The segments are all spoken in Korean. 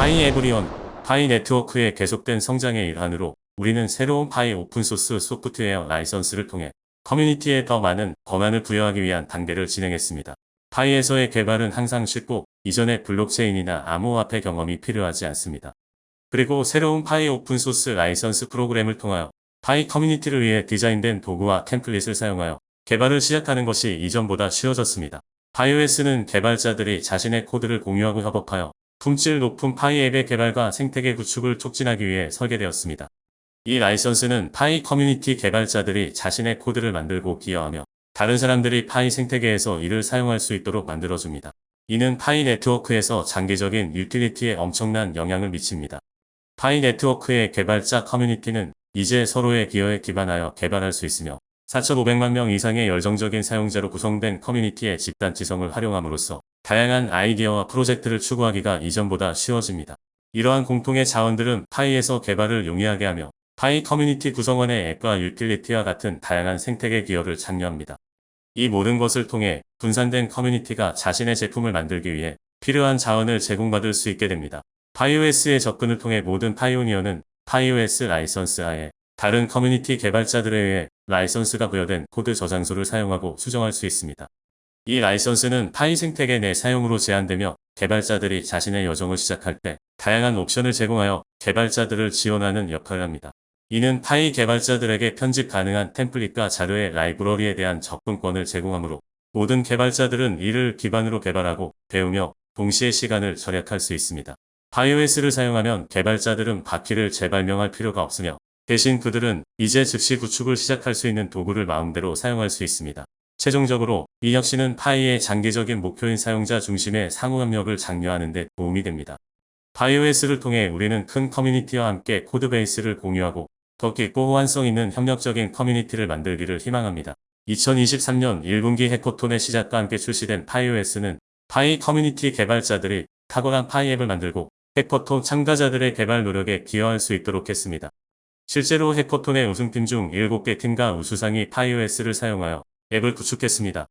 파이 에브리온, 파이 네트워크의 계속된 성장의 일환으로 우리는 새로운 파이 오픈소스 소프트웨어 라이선스를 통해 커뮤니티에 더 많은 권한을 부여하기 위한 단계를 진행했습니다. 파이에서의 개발은 항상 쉽고 이전의 블록체인이나 암호화폐 경험이 필요하지 않습니다. 그리고 새로운 파이 오픈소스 라이선스 프로그램을 통하여 파이 커뮤니티를 위해 디자인된 도구와 템플릿을 사용하여 개발을 시작하는 것이 이전보다 쉬워졌습니다. 파이오에스는 개발자들이 자신의 코드를 공유하고 협업하여 품질 높은 파이 앱의 개발과 생태계 구축을 촉진하기 위해 설계되었습니다. 이 라이선스는 파이 커뮤니티 개발자들이 자신의 코드를 만들고 기여하며 다른 사람들이 파이 생태계에서 이를 사용할 수 있도록 만들어줍니다. 이는 파이 네트워크에서 장기적인 유틸리티에 엄청난 영향을 미칩니다. 파이 네트워크의 개발자 커뮤니티는 이제 서로의 기여에 기반하여 개발할 수 있으며 4,500만 명 이상의 열정적인 사용자로 구성된 커뮤니티의 집단 지성을 활용함으로써 다양한 아이디어와 프로젝트를 추구하기가 이전보다 쉬워집니다. 이러한 공통의 자원들은 파이에서 개발을 용이하게 하며 파이 커뮤니티 구성원의 앱과 유틸리티와 같은 다양한 생태계 기여를 장려합니다. 이 모든 것을 통해 분산된 커뮤니티가 자신의 제품을 만들기 위해 필요한 자원을 제공받을 수 있게 됩니다. 파이오에스의 접근을 통해 모든 파이오니어는 파이오에스 라이선스 하에 다른 커뮤니티 개발자들에 의해 라이선스가 부여된 코드 저장소를 사용하고 수정할 수 있습니다. 이 라이선스는 파이 생태계 내 사용으로 제한되며 개발자들이 자신의 여정을 시작할 때 다양한 옵션을 제공하여 개발자들을 지원하는 역할을 합니다. 이는 파이 개발자들에게 편집 가능한 템플릿과 자료의 라이브러리에 대한 접근권을 제공하므로 모든 개발자들은 이를 기반으로 개발하고 배우며 동시에 시간을 절약할 수 있습니다. 파이오에스를 사용하면 개발자들은 바퀴를 재발명할 필요가 없으며 대신 그들은 이제 즉시 구축을 시작할 수 있는 도구를 마음대로 사용할 수 있습니다. 최종적으로 이 혁신은 파이의 장기적인 목표인 사용자 중심의 상호 협력을 장려하는 데 도움이 됩니다. 파이오에스를 통해 우리는 큰 커뮤니티와 함께 코드 베이스를 공유하고 더 깊고 호환성 있는 협력적인 커뮤니티를 만들기를 희망합니다. 2023년 1분기 해커톤의 시작과 함께 출시된 파이오에스는 파이 커뮤니티 개발자들이 탁월한 파이 앱을 만들고 해커톤 참가자들의 개발 노력에 기여할 수 있도록 했습니다. 실제로 해커톤의 우승팀 중 7개 팀과 우수상이 파이오에스를 사용하여 앱을 구축했습니다.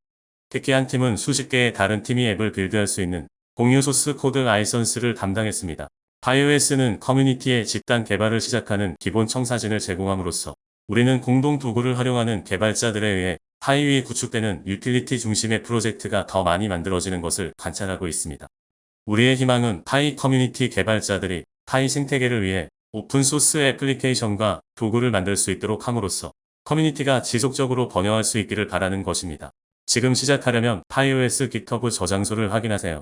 특히 한 팀은 수십 개의 다른 팀이 앱을 빌드할 수 있는 공유 소스 코드 라이선스를 담당했습니다. 파이오에스는 커뮤니티의 집단 개발을 시작하는 기본 청사진을 제공함으로써 우리는 공동 도구를 활용하는 개발자들에 의해 파이 위에 구축되는 유틸리티 중심의 프로젝트가 더 많이 만들어지는 것을 관찰하고 있습니다. 우리의 희망은 파이 커뮤니티 개발자들이 파이 생태계를 위해 오픈소스 애플리케이션과 도구를 만들 수 있도록 함으로써 커뮤니티가 지속적으로 번영할 수 있기를 바라는 것입니다. 지금 시작하려면 파이오에스 GitHub 저장소를 확인하세요.